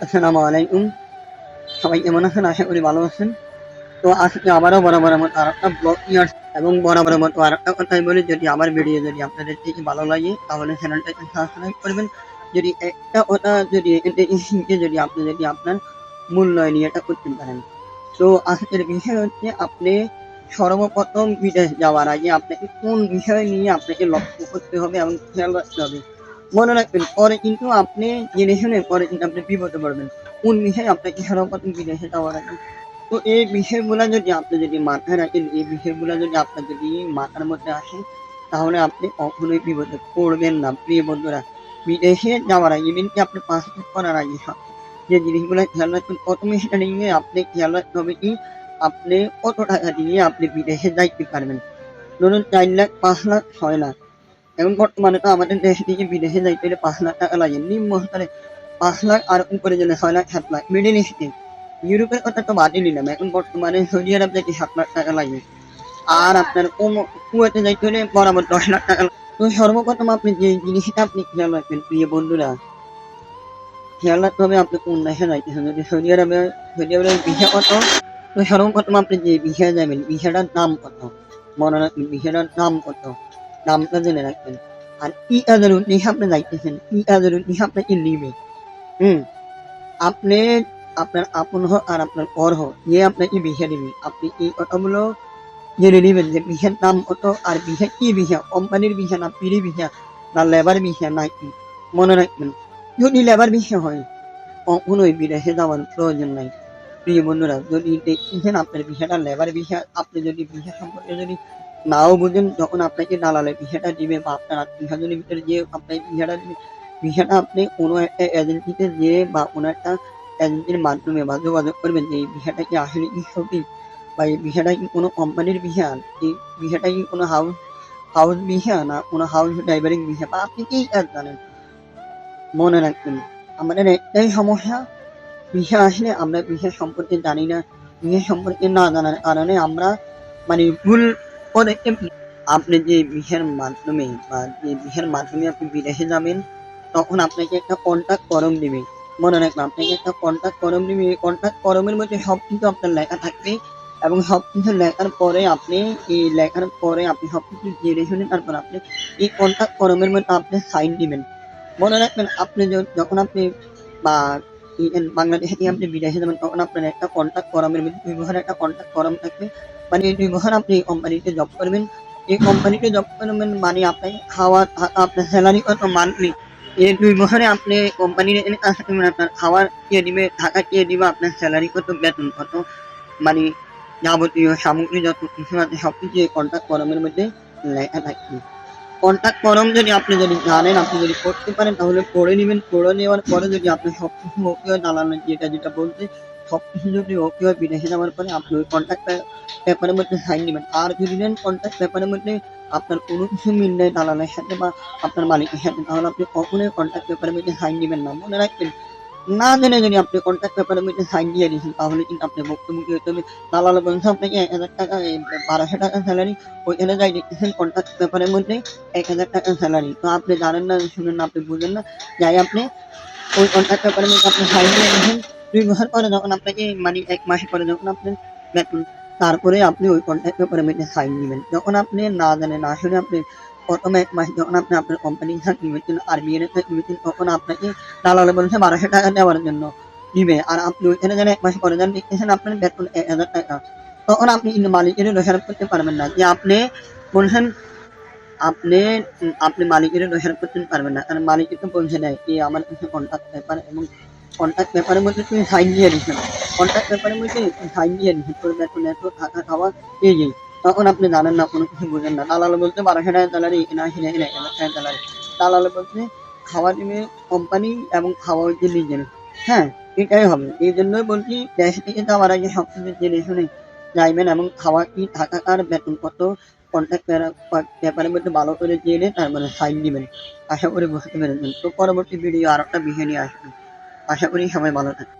আসসালামু আলাইকুম। সবাই কেমন আছেন? আশা করি ভালো আছেন। তো আজকে আবারও বরাবরের মতো আর একটা ব্লগ আসছি এবং বরাবর মতো আর একটা কথাই বলি, যদি আমার ভিডিও যদি আপনাদের থেকে ভালো লাগে, তাহলে চ্যানেলটাকে সাবস্ক্রাইব করবেন। যদি একটা কথা যদি শিখে যদি আপনি যদি আপনার মূল্যায়ন এটা করতে পারেন। তো আজকের বিষয় হচ্ছে আপনি সর্বপ্রথম বিদেশ যাওয়ার আগে আপনাকে কোন বিষয় নিয়ে আপনাকে লক্ষ্য করতে হবে এবং খেয়াল রাখতে হবে? মনে রাখবেন, পরে কিন্তু আপনি জেনে শুনে পরে কিন্তু আপনি বিপদে পড়বেন। কোন বিষয়ে আপনাকে সর্বপ্রথম বিদেশে যাওয়ার আগে তো এই বিষয়গুলো যদি আপনি যদি মাথায় রাখেন, এই বিষয়গুলো যদি আপনার যদি মাথার মধ্যে আসে, তাহলে আপনি কখনোই বিপদে পড়বেন না। প্রিয় বন্ধুরা, বিদেশে যাওয়ার আগে ইভেন কি আপনি পাসপোর্ট করার আগে সব যে জিনিসগুলো খেয়াল রাখবেন, প্রথমে সেটা নিয়ে আপনি খেয়াল রাখতে হবে কি, আপনি কত টাকা দিয়ে আপনি বিদেশে যাইতে পারবেন। ধরুন চার লাখ, পাঁচ লাখ, ছয় লাখ। এখন বর্তমানে তো আমাদের দেশ থেকে বিদেশে যাইতে হলে পাঁচ লাখ টাকা লাগে। নিম্ন স্তরে পাঁচ লাখ আর উপরে গেলে ছয় লাখ, সাত লাখ। মিডিল ইস্টে ইউরোপের কথা তো বাদই নিলাম এখন বর্তমানে সৌদি আরব যাইতে সাত লাখ টাকা লাগে। আর আপনার কুয়েতে যাইতে হলে বরাবর দশ লাখ টাকা তো সর্বপ্রথম আপনি যে জিনিসটা আপনি খেয়াল রাখবেন, প্রিয় বন্ধুরা, খেয়াল রাখতে হবে আপনি কোন দেশে যাইতেছেন যদি সৌদি আরবে, সৌদি আরবের ভিসা কত? তো সর্বপ্রথম আপনি যে ভিসা যাবেন, ভিসাটার দাম কত? মনে রাখবেন, ভিসাটার দাম কত? দামটা জেনে রাখবেন আর ই কাজের উদ্দেশ্যে আপনি জেনে নেবেন যে ভিসার দাম কত আর কি ভিসা কোম্পানির ভিসা না পিড়ি না লেবার ভিসা না কি মনে রাখবেন যদি লেবার ভিসা হয় কখনোই বিদেশে যাওয়ার প্রয়োজন নাই প্রিয় বন্ধুরা যদি দেখছেন আপনার ভিসাটা লেবার যদি ভিসা সম্পর্কে যদি নাও বুঝেন, যখন আপনাকে দালালে ভিসাটা দিবে বা আপনার আত্মীয় স্বজনের ভিতরে যে আপনার ভিসাটা দিবে, ভিসাটা আপনি কোনো একটা এজেন্সিতে যেয়ে বা কোনো একটা এজেন্সির মাধ্যমে বা যোগাযোগ করবেন যে এই ভিসাটা কি আসলে কি সঠিক বা এই ভিসাটা কি কোনো কোম্পানির ভিসা, এই ভিসাটা কি কোনো হাউস হাউস ভিসা না কোনো হাউস ড্রাইভারিং ভিসা বা আপনি কি কাজ জানেন মনে রাখবেন, আমাদের একটাই সমস্যা, ভিসা আসলে আমরা ভিসা সম্পর্কে জানি না, ভিসা সম্পর্কে না জানার কারণে আমরা মানে ভুল। আপনি যে বিহের মাধ্যমে বা যে ভিসার মাধ্যমে আপনি বিদেশে যাবেন, তখন আপনাকে একটা কন্ট্যাক্ট ফর্ম দিবে। মনে রাখবেন, আপনাকে একটা কন্ট্যাক্ট ফর্ম দিবে। এই কন্ট্যাক্ট ফর্মের মধ্যে সব কিছু আপনার লেখা থাকবে এবং সব কিছু লেখার পরে আপনি এই লেখার পরে আপনি সব কিছু জেনে শুনে তারপর আপনি এই কন্ট্যাক্ট ফর্মের মধ্যে আপনি সাইন দিবেন। মনে রাখবেন, আপনি যখন আপনি বা বাংলাদেশে আপনি বিদেশে যাবেন, তখন আপনার একটা কন্ট্যাক্ট ফর্মের মধ্যে দুই একটা কন্ট্যাক্ট ফর্ম থাকবে। দুই বছর আপনি কোম্পানিতে জব করবেন, এই কোম্পানিতে জব করবেন মানে আপনি খাওয়া, আপনার স্যালারি কত মান্থলি এই দুই বছরে আপনি কোম্পানির আপনার খাওয়ার কে দিবে, থাকা কে দিবে, আপনার স্যালারি কত, বেতন কত মানে যাবতীয় সামগ্রী যত কিছু আছে, সব কিছু এই কন্ট্যাক্ট ফর্মের মধ্যে লেখা থাকবে। কন্ট্যাক্ট ফর্ম যদি আপনি যদি জানেন, আপনি যদি করতে পারেন, তাহলে করে নেবেন। করে নেওয়ার পরে যদি আপনি সব কিছু দালালের যেটা যেটা বলছে সব ওকে বিদেশে যাওয়ার পরে আপনি ওই কন্ট্যাক্ট পেপারের মধ্যে সাইন নেবেন আর যদি নেন কন্ট্যাক্ট পেপারের মধ্যে আপনার কোনো কিছু মিল নেই দালালের সাথে বা আপনার মালিকের সাথে তাহলে আপনি কখনোই কন্ট্যাক্ট পেপারের মধ্যে সাইন নেবেন না। মনে রাখবেন, না জেনে যদি আপনি কন্ট্যাক্ট পেপারের মধ্যে সাইন দিয়ে দিয়েছেন, তাহলে কিন্তু আপনি ভুক্তভোগী হতে হবে। দালাল বলছে আপনাকে এক হাজার টাকা বারোশো টাকা স্যালারি ওইখানে যাই দেখতেছেন কন্ট্যাক্ট পেপারের মধ্যে এক হাজার টাকা স্যালারি তো আপনি জানেন না, শুনেন না, আপনি বুঝেন না। যাই আপনি ওই কন্ট্যাক্ট পেপারের মধ্যে আপনি সাইন দিয়ে দিয়েছেন দুই বছর পরে যখন আপনাকে মানে এক মাস পরে যখন আপনি বেতন তারপরে আপনি ওই কন্ট্যাক্ট পেপারের মধ্যে সাইন দিবেন যখন আপনি না জানেন না শুনে আপনি প্রথম এক মাস যখন আপনি আপনার কোম্পানি চাকরি করছেন আর বিএনএ চাকরি করছেন তখন আপনাকে দালালে বলছে বারোশো টাকা দেওয়ার জন্য দিবে আর আপনি ওইখানে যেন এক মাস পরে যান দেখতেছেন আপনার বেতন এক হাজার টাকা তখন আপনি কিন্তু মালিকের দোষারোপ করতে পারবেন না যে আপনি বলছেন আপনি উম, আপনি মালিকের দোষারোপ করতে পারবেন না কারণ মালিক তো বলছে না কি আমার কাছে কন্ট্যাক্ট পেপার এবং কন্ট্যাক্ট পেপারের মধ্যে তুমি সাইন দিয়ে দিচ্ছেন কন্ট্যাক্ট পেপারের মধ্যে সাইন দিয়ে দিচ্ছেন তোর বেতন এত থাকা খাওয়া এই যে তখন আপনি জানেন না, কোনো কিছু বুঝেন না। দালাল বলতে বারোশো টাকা আসি না, এখানে এক হাজার টাকা স্যালারি দালাল বলতে খাওয়া দিবে কোম্পানি এবং খাওয়া হচ্ছে নিজের হ্যাঁ এটাই হবে। এই জন্যই বলছি, দেশ থেকে যাওয়ার আগে সব কিছু জেনে শুনে যাইবেন এবং খাওয়া কি থাকা আর বেতন কত? কন্ট্যাক্ট পেপারের মধ্যে ভালো করে জেনে তারপরে সাইন দিবেন আশা করি বুঝতে পেরেছেন। তো পরবর্তী ভিডিও আর একটা বিষয় নিয়ে আসবেন আশা করি সবাই ভালো থাকবে